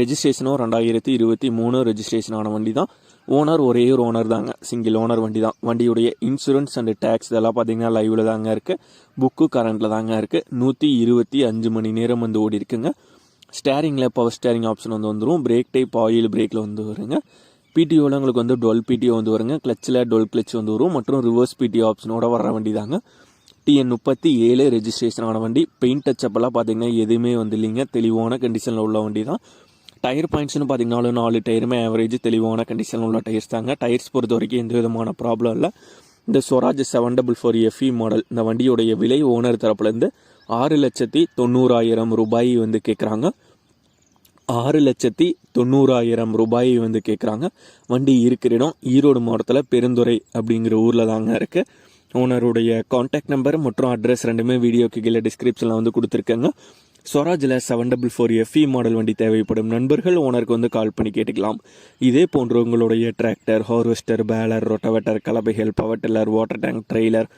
ரெஜிஸ்ட்ரேஷனும் ரெண்டாயிரத்தி இருபத்தி மூணு ரெஜிஸ்ட்ரேஷன் ஆன வண்டி தான் ஓனர் ஒரே ஒரு ஓனர் தாங்க. சிங்கிள் ஓனர் வண்டி தான் வண்டியுடைய இன்சூரன்ஸ் அண்ட் டேக்ஸ் இதெல்லாம் பார்த்தீங்கன்னா லைவில் தாங்க இருக்குது புக்கு கரண்ட்டில் தாங்க இருக்குது நூற்றி இருபத்தி அஞ்சு மணி நேரம் வந்து ஓடி இருக்குங்க. ஸ்டேரிங்கில் பவர் ஸ்டேரிங் ஆப்ஷன் வந்து வந்துடும் பிரேக் டைப் ஆயில் பிரேக்கில் வந்து வருங்க. பிடிஓவில் உங்களுக்கு வந்து டுவெல் பிடிஓ வந்து வருங்க. கிளச்சில் டுவெல் கிளச் வந்து வரும். மற்றும் ரிவர்ஸ் பிடிஓ ஆப்ஷனோட வர வண்டி தாங்க டிஎன் முப்பத்தி ஏழு ரெஜிஸ்ட்ரேஷன் ஆன வண்டி. பெயிண்ட் டச்சப்பெல்லாம் பார்த்தீங்கன்னா எதுவுமே வந்து இல்லைங்க. தெளிவான கண்டிஷனில் உள்ள வண்டி தான் டயர் பாயிண்ட்ஸ்னு பார்த்தீங்கன்னா நாலு டயருமே ஆவரேஜ் தெளிவான கண்டிஷனில் உள்ள டயர்ஸ் தாங்க. டயர்ஸ் பொறுத்த வரைக்கும் எந்த விதமான ப்ராப்ளம் இல்லை. இந்த Swaraj seven double four FE model இந்த வண்டியோடைய விலை ஓனர் தரப்புலேருந்து ஆறு லட்சத்தி தொண்ணூறாயிரம் ரூபாய் வந்து கேட்குறாங்க ஆறு லட்சத்தி தொண்ணூறாயிரம் ரூபாய் வந்து கேட்குறாங்க வண்டி இருக்கிற இடம் ஈரோடு மாவட்டத்தில் பெருந்துறை அப்படிங்கிற ஊரில் தாங்க இருக்குது ஓனருடைய காண்டாக்ட் நம்பர் மற்றும் அட்ரஸ் ரெண்டுமே வீடியோக்கு கீழே டிஸ்கிரிப்ஷனில் வந்து கொடுத்துருக்கேங்க. ஸ்வராஜில் seven double four FE model வண்டி தேவைப்படும் நண்பர்கள் ஓனருக்கு வந்து கால் பண்ணி கேட்டுக்கலாம். இதே போன்று உங்களுடைய tractor harvester baler rotavator கலபைகள் power tiller water tank trailer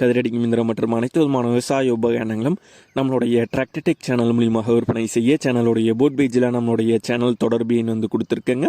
கதிரடிக்கு மிந்திரம் மற்றும் அனைத்து விதமான விவசாய உபகரணங்களும் நம்மளுடைய டிராக்டர்டெக் சேனல் மூலியமாக விற்பனை செய்ய சேனலுடைய போட் பேஜில் நம்மளுடைய சேனல் தொடர்பு வந்து கொடுத்துருக்கேங்க.